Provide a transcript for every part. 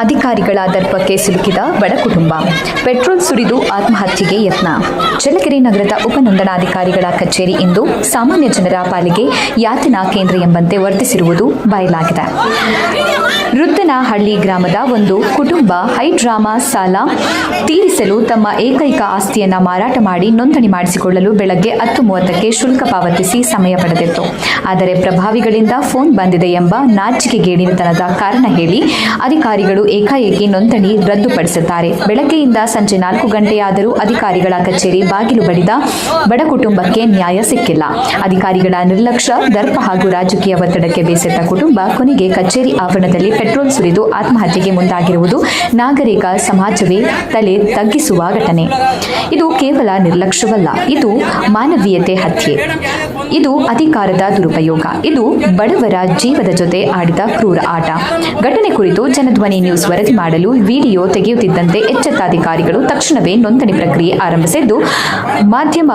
ಅಧಿಕಾರಿಗಳ ದರ್ಪಕ್ಕೆ ಸಿಲುಕಿದ ಬಡ ಕುಟುಂಬ. ಪೆಟ್ರೋಲ್ ಸುರಿದು ಆತ್ಮಹತ್ಯೆಗೆ ಯತ್ನ. ಚಳ್ಳಕೆರೆ ನಗರದ ಉಪನೋಂದಣಾಧಿಕಾರಿಗಳ ಕಚೇರಿ ಇಂದು ಸಾಮಾನ್ಯ ಜನರ ಪಾಲಿಗೆ ಯಾತನಾ ಕೇಂದ್ರ ಎಂಬಂತೆ ವರ್ತಿಸಿರುವುದು ಬಯಲಾಗಿದೆ. ರುದ್ದನಹಳ್ಳಿ ಗ್ರಾಮದ ಒಂದು ಕುಟುಂಬ ಹೈಡ್ರಾಮಾ ಸಾಲ ತೀರಿಸಲು ತಮ್ಮ ಏಕೈಕ ಆಸ್ತಿಯನ್ನು ಮಾರಾಟ ಮಾಡಿ ನೋಂದಣಿ ಮಾಡಿಸಿಕೊಳ್ಳಲು ಬೆಳಗ್ಗೆ ಹತ್ತು ಮೂವತ್ತಕ್ಕೆ ಶುಲ್ಕ ಪಾವತಿಸಿ ಸಮಯ ಪಡೆದಿತ್ತು. ಆದರೆ ಪ್ರಭಾವಿಗಳಿಂದ ಫೋನ್ ಬಂದಿದೆ ಎಂಬ ನಾಚಿಕೆಗೇಡಿನತನದ ಕಾರಣ ಹೇಳಿ ಅಧಿಕಾರಿಗಳು ಏಕಾಏಕಿ ನೋಂದಣಿ ರದ್ದುಪಡಿಸುತ್ತಾರೆ. ಬೆಳಗ್ಗೆಯಿಂದ ಸಂಜೆ ನಾಲ್ಕು ಗಂಟೆಯಾದರೂ ಅಧಿಕಾರಿಗಳ ಕಚೇರಿ ಬಾಗಿಲು ಬಡಿದ ಬಡ ಕುಟುಂಬಕ್ಕೆ ನ್ಯಾಯ ಸಿಕ್ಕಿಲ್ಲ. ಅಧಿಕಾರಿಗಳ ನಿರ್ಲಕ್ಷ್ಯ, ದರ್ಪ ಹಾಗೂ ರಾಜಕೀಯ ಒತ್ತಡಕ್ಕೆ ಬೇಸತ್ತ ಕುಟುಂಬ ಕೊನೆಗೆ ಕಚೇರಿ ಆವರಣದಲ್ಲಿ ಪೆಟ್ರೋಲ್ ಸುರಿದು ಆತ್ಮಹತ್ಯೆಗೆ ಮುಂದಾಗಿರುವುದು ನಾಗರಿಕ ಸಮಾಜವೇ ತಲೆ ತಗ್ಗಿಸುವ ಘಟನೆ. ಇದು ಕೇವಲ ನಿರ್ಲಕ್ಷ್ಯವಲ್ಲ, ಇದು ಮಾನವೀಯತೆ ಹತ್ಯೆ. ಇದು ಅಧಿಕಾರದ ದುರುಪಯೋಗ, ಇದು ಬಡವರ ಜೀವದ ಜೊತೆ ಆಡಿದ ಕ್ರೂರ ಆಟ. ಘಟನೆ ಕುರಿತು ಜನಧ್ವನಿ ನ್ಯೂಸ್ ವರದಿ ಮಾಡಲು ವಿಡಿಯೋ ತೆಗೆಯುತ್ತಿದ್ದಂತೆ ಎಚ್ಚೆತ್ತಾಧಿಕಾರಿಗಳು ತಕ್ಷಣವೇ ನೋಂದಣಿ ಪ್ರಕ್ರಿಯೆ ಆರಂಭಿಸಿದ್ದು, ಮಾಧ್ಯಮ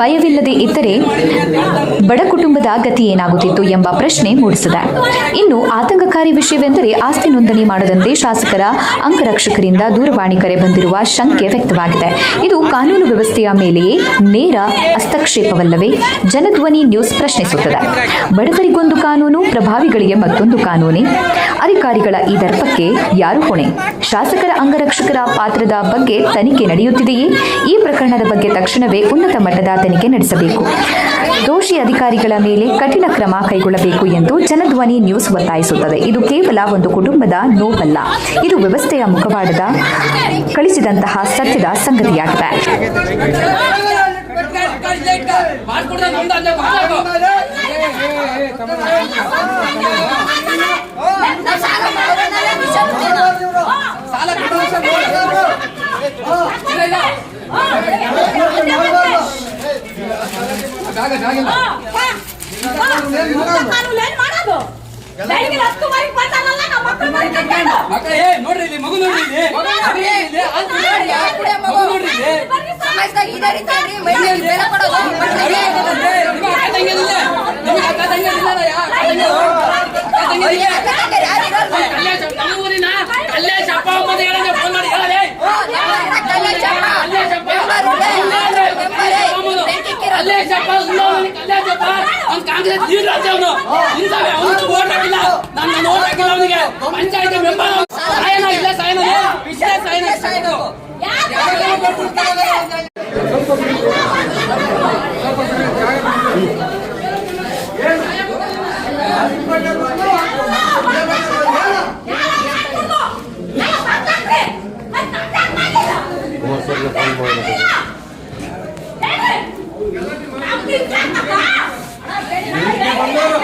ಭಯವಿಲ್ಲದೆ ಇದ್ದರೆ ಬಡ ಕುಟುಂಬದ ಗತಿ ಏನಾಗುತ್ತಿತ್ತು ಎಂಬ ಪ್ರಶ್ನೆ ಮೂಡಿಸಿದೆ. ಇನ್ನು ಆತಂಕಕಾರಿ ವಿಷಯವೆಂದರೆ ಆಸ್ತಿ ನೋಂದಣಿ ಮಾಡದಂತೆ ಶಾಸಕರ ಅಂಗರಕ್ಷಕರಿಂದ ದೂರವಾಣಿ ಕರೆ ಬಂದಿರುವ ಶಂಕೆ ವ್ಯಕ್ತವಾಗಿದೆ. ಇದು ಕಾನೂನು ವ್ಯವಸ್ಥೆಯ ಮೇಲೆಯೇ ನೇರ ಹಸ್ತಕ್ಷೇಪವಲ್ಲವೇ? ಜನಧ್ವನಿ ನ್ಯೂಸ್ ಪ್ರಶ್ನಿಸುತ್ತದೆ. ಬಡವರಿಗೊಂದು ಕಾನೂನು, ಪ್ರಭಾವಿಗಳಿಗೆ ಮತ್ತೊಂದು ಕಾನೂನೇ? ಅಧಿಕಾರಿಗಳ ಈ ದರ್ಪಕ್ಕೆ ಯಾರು ಹೊಣೆ? ಶಾಸಕರ ಅಂಗರಕ್ಷಕರ ಪಾತ್ರದ ಬಗ್ಗೆ ತನಿಖೆ ನಡೆಯುತ್ತಿದೆಯೇ? ಈ ಪ್ರಕರಣದ ಬಗ್ಗೆ ತಕ್ಷಣವೇ ಉನ್ನತ ಮಟ್ಟದ ತನಿಖೆ ನಡೆಸಬೇಕು ದೋಷಿ ಅಧಿಕಾರಿಗಳ ಮೇಲೆ ಕಠಿಣ ಕ್ರಮ ಕೈಗೊಳ್ಳಬೇಕು ಎಂದು ಜನಧ್ವನಿ ನ್ಯೂಸ್ ಒತ್ತಾಯಿಸುತ್ತದೆ ಇದು ಕೇವಲ ಒಂದು ಕುಟುಂಬದ ನೋವಲ್ಲ ಇದು ವ್ಯವಸ್ಥೆಯ ಮುಖವಾಡದ ಕಳಿಸಿದಂತಹ ಸತ್ಯದ ಸಂಗತಿಯಾಗಿದೆ ಕಟ್ಟೋ ಇಲ್ಲ, ಇಲ್ಲ. ಬ್ಯಾಗ, ಬ್ಯಾಗಿಲ್ಲ. ಮಕ್ಕಳ, ಏ, ನೋಡ್ರಿ ಇಲ್ಲಿ ಮಗು ನೋಡ್ರಿ ಇಲ್ಲಿ ಮಗು ಇಲ್ಲಿ, ಹಾಲ್ ಕುಡ್ಯಾಡಿ, ಅವ್ನು ಕಾಂಗ್ರೆಸ್ ಲೀಡರ್ ಅಂತ ಅವನು ಇಂಥವೇ, ಅವನಿಗೆ ಓಟ್ ಹಾಕಿಲ್ಲ. ನಾನು ನಾನು ಓಟ್ ಹಾಕಿಲ್ಲ ಅವನಿಗೆ ಪಂಚಾಯತ್ ಮೆಂಬರ್. ಸಾಯನ ಇಲ್ಲ ಸಾಯನ ವಿಷಯ ಸಾಯನ ಸಾಯನ Bandera.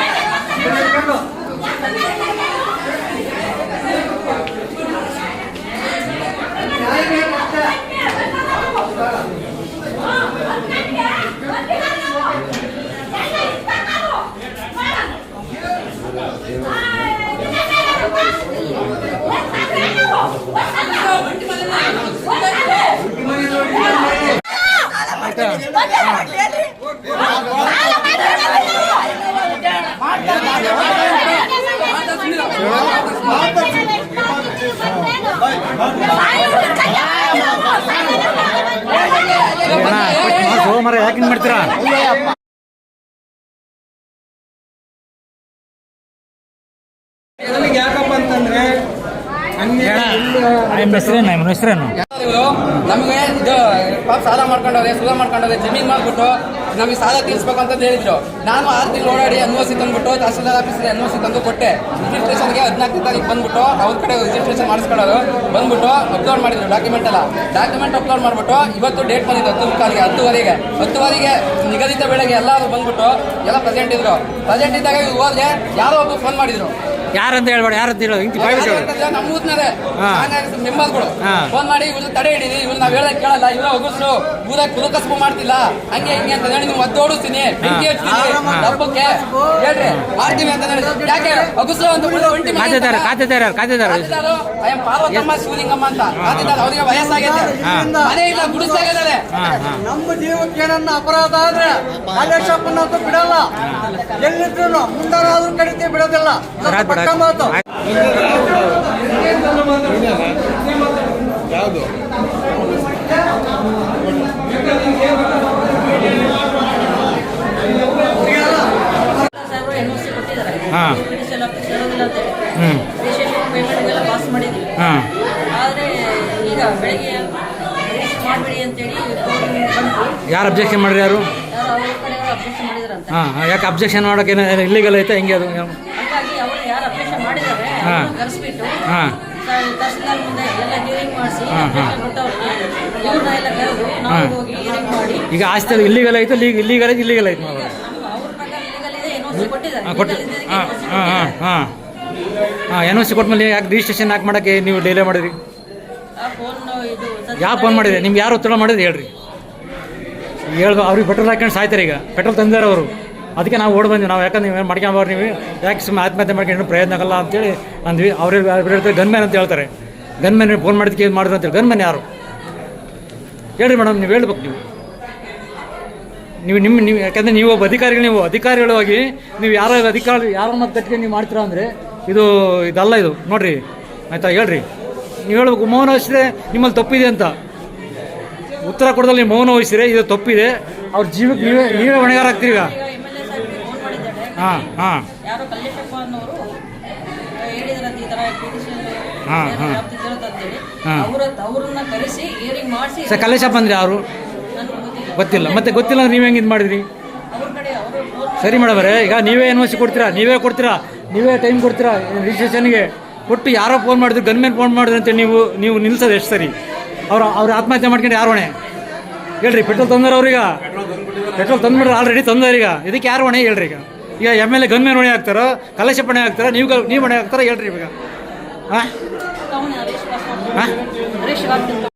ಮರ ಯಾಕೆ ಮಾಡ್ತೀರಾ? ಯಾಕಪ್ಪ ಅಂತಂದ್ರೆ ನಮ್ಗೆ ಇದು ಪಾಪ ಸಾಲ ಮಾಡ್ಕೊಂಡವ್ರೆ ಸುಧಾ ಮಾಡ್ಕೊಂಡವ್ರೆ ಜಮೀನ್ ಮಾಡ್ಬಿಟ್ಟು ನಮಗೆ ಸಾಲ ತೀರಿಸ್ಬೇಕು ಅಂತ ಹೇಳಿದ್ರು. ನಾನು ಆರು ತಿಂಗಳು ಓಡಾಡಿ ಅನ್ವಸಿ ತಂದ್ಬಿಟ್ಟು ತಹಸೀಲ್ದಾರ್ ಆಫೀಸಲ್ಲಿ ಸಿ ತಂದು ಕೊಟ್ಟೆ. ರಿಜಿಸ್ಟ್ರೇಷನ್ಗೆ ಹದಿನಾಲ್ಕು ತಾರೀಕು ಬಂದ್ಬಿಟ್ಟು ಅವ್ರ ಕಡೆ ರಿಜಿಸ್ಟ್ರೇಷನ್ ಮಾಡಿಸ್ಕೊಳ್ಳೋರು ಬಂದ್ಬಿಟ್ಟು ಅಪ್ಲೋಡ್ ಮಾಡಿದ್ರು ಡಾಕ್ಯುಮೆಂಟ್ ಎಲ್ಲ. ಡಾಕ್ಯುಮೆಂಟ್ ಅಪ್ಲೋಡ್ ಮಾಡ್ಬಿಟ್ಟು ಇವತ್ತು ಡೇಟ್ ಬಂದಿದ್ದು ಹತ್ತು ಕಾಲಿಗೆ ಹತ್ತುವರೆಗೆ. ಹತ್ತುವರೆಗೆ ನಿಗದಿತ ವೇಳೆಗೆ ಎಲ್ಲರೂ ಬಂದ್ಬಿಟ್ಟು ಎಲ್ಲ ಪ್ರೆಸೆಂಟ್ ಇದ್ರು. ಪ್ರೆಸೆಂಟ್ ಇದ್ದಾಗ ಹೋದ್ರೆ ಯಾರೋ ಒಬ್ಬರು ಫೋನ್ ಮಾಡಿದ್ರು. ಯಾರಂತ ಹೇಳ್ಬೇಡ ಯಾರಂತ ಹೇಳೋದು ಹಿಂಗೆ ಬಾಯ್ ಬಿಟ್ಟು ನಮ್ಮ ಊರ್ನದೇ ಹಾ. ಮೆಂಬರ್ಗಳು. ಫೋನ್ ಮಾಡಿ ಇವ್ರು ತಡೆ ಹಿಡೀರಿ ಇವ್ರು ನಾವ್ ಹೇಳಕ್ ಕೇಳಲ್ಲ ಇವ್ರ ಒಗಸ್ರು ಊರಾಗ ಕುಲಕಸ್ಬು ಮಾಡ್ತಿಲ್ಲ ಹಂಗೆ ಹಿಂಗೆ ಅಂತ ನೀವು ಒದ್ದೋಡಿಸ್ತೀನಿ. ಬೆಂಕಿ ಹಚ್ತೀನಿ. ಹಬ್ಬಕ್ಕೆ ಹೇಳ್ರಿ ಮಾಡ್ತೀನಿ ಅಂತ ಹೇಳಿ ಯಾಕೆ? ಒಗಸ್ರು ಅಂತ ಒಂಟಿ ಖಾತೆದಾರ. ಖಾತೆದಾರ ಐ ಎಂ ಪಾರ್ವತಮ್ಮ ಶಿವಲಿಂಗಮ್ಮ ಅಂತ. ಖಾತೆದಾರ ಅವರಿಗೆ ವಯಸ್ಸಾಗಿದೆ. ಮನೆ ಇಲ್ಲ ಗುಡಿಸಾಗಿದ್ದಾರೆ ನಮ್ಮ ಜೀವಕ್ಕೆ ಏನನ್ನ ಅಪರಾಧ ಆದ್ರೆ ಕಾಲೇಶಪ್ಪನಂತೂ ಬಿಡಲ್ಲ. ಎಲ್ಲಿದ್ರು ಮುಂದಾದ್ರೂ ಕಡಿತೆ ಬಿಡೋದಿಲ್ಲ. ಪಕ್ಕ ಮಾತು. ಮಾಡಿದ್ವಿ? ಹಾಂ. ಆದರೆ ಈಗ ಬೆಳಗ್ಗೆ ರಿಜಿಸ್ಟರ್ ಮಾಡಬೇಡಿ ಅಂತೇಳಿ ಫೋನ್ ಬಂತು. ಯಾರು ಅಬ್ಜೆಕ್ಷನ್ ಮಾಡ್ರಿ ಯಾರು? ಅಬ್ಜೆಕ್ಷನ್ ಮಾಡಿದ್ರಂತೆ. ಹಾಂ ಯಾಕೆ ಅಬ್ಜೆಕ್ಷನ್ ಮಾಡೋಕೆ ಏನಾದ್ರು ಇಲ್ಲಿಗಲ್ ಐತೆ ಹೆಂಗೆ ಅದು? ಹಾಗಾಗಿ ಅವರು ಯಾರು ಅಬ್ಜೆಕ್ಷನ್ ಮಾಡಿದ್ದಾರೆ ಹಾ. ಕರೆಸ್ಬಿಟ್ಟು ಹಾಂ. ತಹಸೀಲ್ದಾರ್ ಮುಂದೆ ಎಲ್ಲ ಹಿಯರಿಂಗ್ ಮಾಡಿಸಿ ಹಾ, ಹಾ. ಇವ್ರನ್ನ ಎಲ್ಲ ಕರೆದು ನಾವು ಹೋಗಿ ಹಿಯರಿಂಗ್ ಮಾಡಿ. ಈಗ ಆಸ್ತಿ ಇಲ್ಲಿಗಲ್ ಐತೆ ಲೀಗ್ ಇಲ್ಲಿಗಲ್ ಐತೆ ಇಲ್ಲಿಗಲ್ ಐತೆ ನಾವು ಕೊಟ್ಟಿದ್ದಾರೆ. ಹಾಂ ಹಾಂ ಹಾಂ ಹಾಂ. ಹಾಂ ಎನ್ ಒ ಸಿ ಕೊಟ್ಮೇಲೆ ಯಾಕೆ ರಿಜಿಸ್ಟ್ರೇಷನ್ ಯಾಕೆ ಮಾಡೋಕ್ಕೆ ನೀವು ಡಿಲೇ ಮಾಡಿದ್ರಿ? ಸದ್ಯ ಯಾವ ಫೋನ್ ಮಾಡಿದೆ ನಿಮ್ಗೆ ಯಾರು ಉತ್ತರ ಮಾಡಿದ್ರೆ ಹೇಳ್ರಿ. ಹೇಳ್ದು ಅವ್ರಿಗೆ ಪೆಟ್ರೋಲ್ ಹಾಕೊಂಡು ಸಾಯ್ತಾರೆ ಈಗ. ಪೆಟ್ರೋಲ್ ತಂದಿದ್ದಾರೆ ಅವರು. ಅದಕ್ಕೆ ನಾವು ಓಡ್ ಬಂದ್ವಿ. ನಾವು ಯಾಕಂದ್ರೆ ನೀವು ಮಾಡ್ಕೊಂಬಾರ್ದು ನೀವು? ಯಾಕೆ ಸುಮ್ಮನೆ ಆತ್ಮಹತ್ಯೆ ಮಾಡ್ಕೊಂಡು ಪ್ರಯತ್ನ ಆಗಲ್ಲ ಅಂತೇಳಿ ಅಂದ್ವಿ. ಅವ್ರು ಅವ್ರು ಹೇಳ್ತಾರೆ ಗನ್ ಮ್ಯಾನ್ ಅಂತ ಹೇಳ್ತಾರೆ. ಗನ್ ಮ್ಯಾನ್ ಫೋನ್ ಮಾಡಿದ್ಕೆ ಏನು ಮಾಡಿದ್ರು ಅಂತೇಳಿ. ಗನ್ ಮ್ಯಾನ್ ಯಾರು? ಹೇಳ್ರಿ ಮೇಡಮ್ ನೀವು ಹೇಳ್ಬೇಕು ನೀವು. ನೀವು ನಿಮ್ಮ ನೀವು ಯಾಕಂದರೆ ನೀವು ಒಬ್ಬ ಅಧಿಕಾರಿಗಳು ನೀವು ಅಧಿಕಾರಿಗಳಾಗಿ ಹೋಗಿ ನೀವು ಯಾರ ಅಧಿಕಾರಿ ಯಾರ ಮತ್ತೆ ನೀವು ಮಾಡ್ತೀರಾ ಅಂದರೆ ಇದು ಇದಲ್ಲ ಇದು. ನೋಡ್ರಿ. ಆಯ್ತಾ? ಹೇಳ್ರಿ. ನೀವು ಹೇಳ್ಬೇಕು ಮೌನ ವಹಿಸಿದ್ರೆ ನಿಮ್ಮಲ್ಲಿ ತಪ್ಪಿದೆ ಅಂತ. ಉತ್ತರ ಕೊಡದಲ್ಲಿ ನೀವು ಮೌನ ವಹಿಸಿದ್ರೆ ಇದು ತಪ್ಪಿದೆ. ಅವ್ರ ಜೀವಕ್ಕೆ ನೀವೇ ನೀವೇ ಹೊಣೆಗಾರ ಆಗ್ತೀರಿ ಈಗ. ಹಾಂ ಹಾಂ. ಹಾಂ ಹಾ, ಸರ್ ಕಲೇಶಪ್ಪ ಅಂದ್ರೆ ಯಾರು? ಗೊತ್ತಿಲ್ಲ. ಮತ್ತೆ ಗೊತ್ತಿಲ್ಲ ಅಂದ್ರೆ ನೀವು ಹೆಂಗೆ ಇದು ಮಾಡಿದ್ರಿ ಅವ್ರ ಕಡೆ ಅವರು ಫೋನ್ ಸರಿ ಮೇಡಮರೇ, ಈಗ ನೀವೇ ಎನ್ ಕೊಡ್ತೀರಾ? ನೀವೇ ಕೊಡ್ತೀರಾ? ನೀವೇ ಟೈಮ್ ಕೊಡ್ತೀರಾ? ರಿಜಿಸ್ಟ್ರೇಷನ್ಗೆ ಕೊಟ್ಟು ಯಾರೋ ಫೋನ್ ಮಾಡಿದ್ರು ಗನ್ಮೇನ್ ಫೋನ್ ಮಾಡಿದ್ರು ಅಂತ ನೀವು ನೀವು ನಿಲ್ಸೋದು ಎಷ್ಟು ಸರಿ? ಅವ್ರು ಅವ್ರು ಆತ್ಮಹತ್ಯೆ ಮಾಡ್ಕೊಂಡು ಯಾರು ಹೊಣೆ? ಹೇಳ್ರಿ ಪೆಟ್ರೋಲ್ ತಂದ್ರೆ ಅವ್ರೀಗ? ಪೆಟ್ರೋಲ್ ತಂದ್ಬಿಟ್ರೆ ಆಲ್ರೆಡಿ ತಂದಾರ ಈಗ. ಇದಕ್ಕೆ ಯಾರು ಹೊಣೆ? ಹೇಳ್ರಿ ಈಗ. ಈಗ ಎಂ ಎಲ್ ಎ ಗನ್ಮೇನ್ ಹೊಣೆ ಹಾಕ್ತಾರೋ ಕಲಶ ಹೊಣೆ ಹಾಕ್ತಾರ ನೀವು ನೀವು ಹೊಣೆ ಹಾಕ್ತಾರೋ ಹೇಳ್ರಿ ಈಗ ಹಾಂ ಹಾಂ